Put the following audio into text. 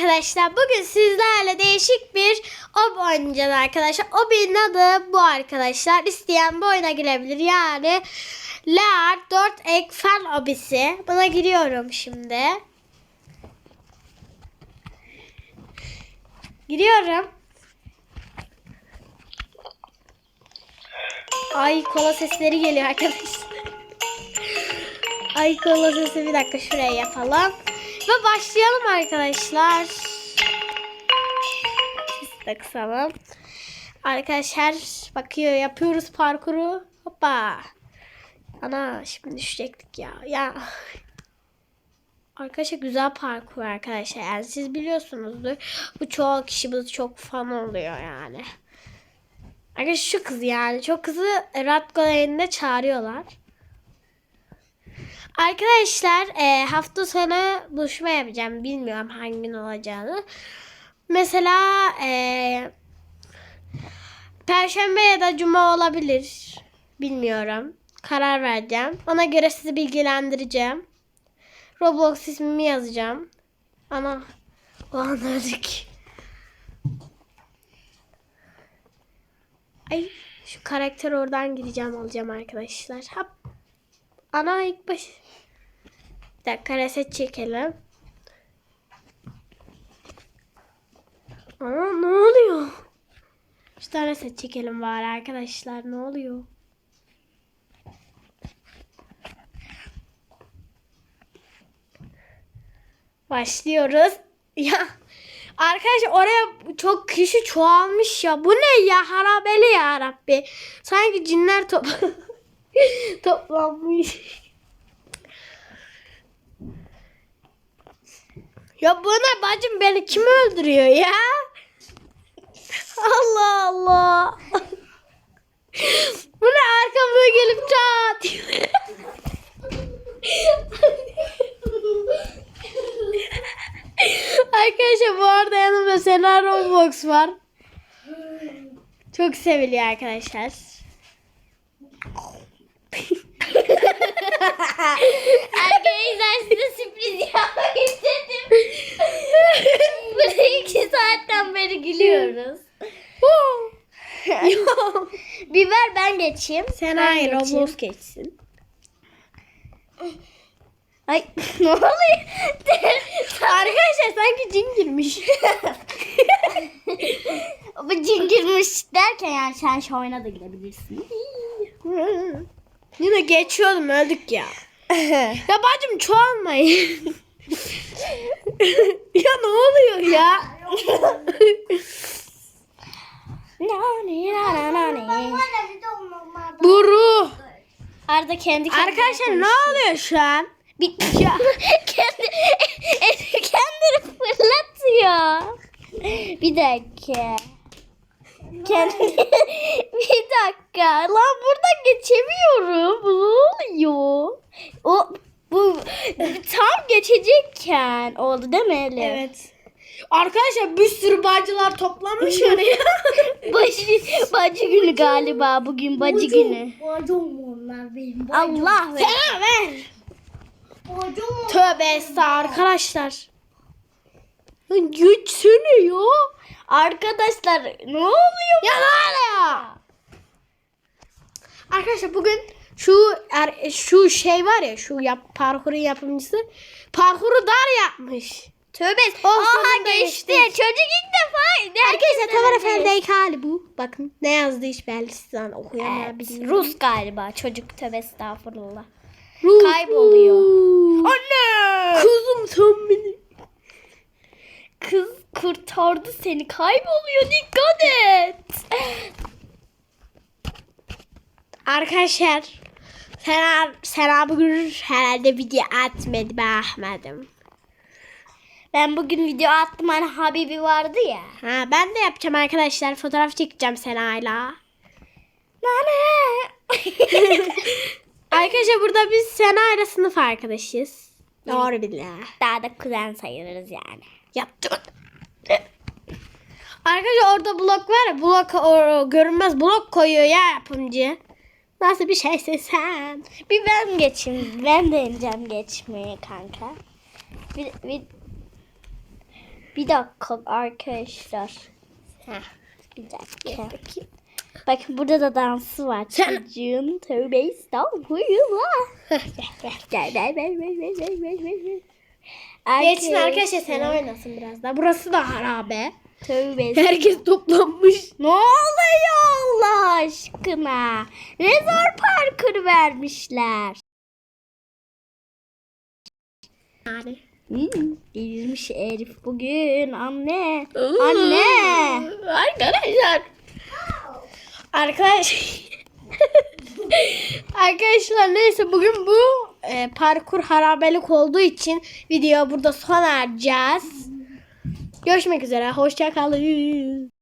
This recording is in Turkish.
arkadaşlar. Bugün sizlerle değişik bir ob oynayacağız arkadaşlar. Obinin adı bu arkadaşlar. İsteyen bu oyuna girebilir. Yani Lar 4 ek fen obisi. Buna giriyorum şimdi. Giriyorum. Ay kola sesleri geliyor arkadaşlar. Ay kola sesi bir dakika şuraya yapalım. Ve başlayalım arkadaşlar. Sesi de kısalım. Arkadaşlar bakıyor yapıyoruz parkuru. Hoppa. Ana şimdi düşecektik ya. Ya. Arkadaşlar güzel parkur arkadaşlar. Yani siz biliyorsunuzdur. Bu çoğu kişi bu çok fan oluyor yani. Arkadaşlar şu kız yani. Çok kızı Radgolay'ında çağırıyorlar. Arkadaşlar e, hafta sonu buluşma yapacağım. Bilmiyorum hangi gün olacağını. Mesela e, Perşembe ya da Cuma olabilir. Bilmiyorum. Karar vereceğim. Ona göre sizi bilgilendireceğim. Roblox ismimi yazacağım. Ana. O an öldük. Ay şu karakter oradan gideceğim alacağım arkadaşlar. Hop. Ana ilk baş. Bir dakika reset çekelim. Aa ne oluyor? Şu tane reset çekelim bari arkadaşlar. Ne oluyor? Başlıyoruz. Ya arkadaşlar oraya çok kişi çoğalmış ya. Bu ne ya? Harabeli ya Rabbi. Sanki cinler top toplanmış. Ya bu ne bacım beni kim öldürüyor ya? Allah Allah. bu ne arkamda gelip çat. Arkadaşlar bu arada yanımda Sena Roblox var. Çok seviliyor arkadaşlar. Arkadaşlar size sürpriz yapmak istedim. Burada iki saatten beri gülüyoruz. Bir ver ben geçeyim. Sena Ben geçeyim. Roblox geçsin. Ay ne oluyor? Arkadaşlar sanki cin girmiş. Bu cin girmiş derken yani sen şu oyuna da girebilirsin. Yine geçiyordum öldük ya. ya bacım çoğalmayın. ya ne oluyor ya? Buru. Arda kendi kendine Arkadaşlar ne oluyor şu an? Bir ya. kendi kendini fırlatıyor. Bir dakika. Kendi bir dakika. Lan buradan geçemiyorum. Ne oluyor? O bu tam geçecekken oldu değil mi Elif? Evet. Arkadaşlar bir sürü bacılar toplanmış oraya. Bacı, bacı günü galiba. Bugün bacı günü. Bacım onlar benim. Allah ver. Sana ver. Bacım Tövbe estağfurullah arkadaşlar. Geçsene ya. Arkadaşlar ne oluyor? Ya ne oluyor? Arkadaşlar bugün şu er, şu şey var ya şu yap, parkurun yapımcısı parkuru dar yapmış. Tövbe. Oh, Aha geçti. geçtik. Çocuk ilk defa. Herkese Tamer Efendi'yi hali bu. Bakın ne yazdı hiç belli sizden okuyamayabilirim. Rus galiba çocuk tövbe estağfurullah. Rus. kayboluyor. Anne. Kuzum. Kız kurtardı seni kayboluyor dikkat et. Arkadaşlar Sena, Sena bugün herhalde video atmadı ben Ahmet'im. Ben bugün video attım hani Habibi vardı ya. Ha, ben de yapacağım arkadaşlar. Fotoğraf çekeceğim Sena'yla. Nane. Arkadaşlar burada biz Sena ile sınıf arkadaşız. Doğru billah. Daha da kuzen sayılırız yani. Yaptım. Arkadaşlar orada blok var ya blok o, görünmez blok koyuyor ya yapımcı. Nasıl bir şeysin sen? Bir ben geçeyim. Ben deneyeceğim geçmeye kanka. Bir, bir... Bir dakika arkadaşlar. Heh, bir dakika. Bakın burada da dansı var çocuğun. Tövbe estağfurullah. Gel gel gel gel gel gel gel gel. Geçsin arkadaşlar sen oynasın biraz da. Burası da harabe. Tövbe Herkes toplanmış. Ne oluyor Allah aşkına? Ne zor parkur vermişler. Yani. Hmm, delirmiş herif bugün anne. Anne. Arkadaşlar. Arkadaş. Arkadaşlar neyse bugün bu e, parkur harabelik olduğu için video burada sona ereceğiz. Görüşmek üzere. Hoşça kalın.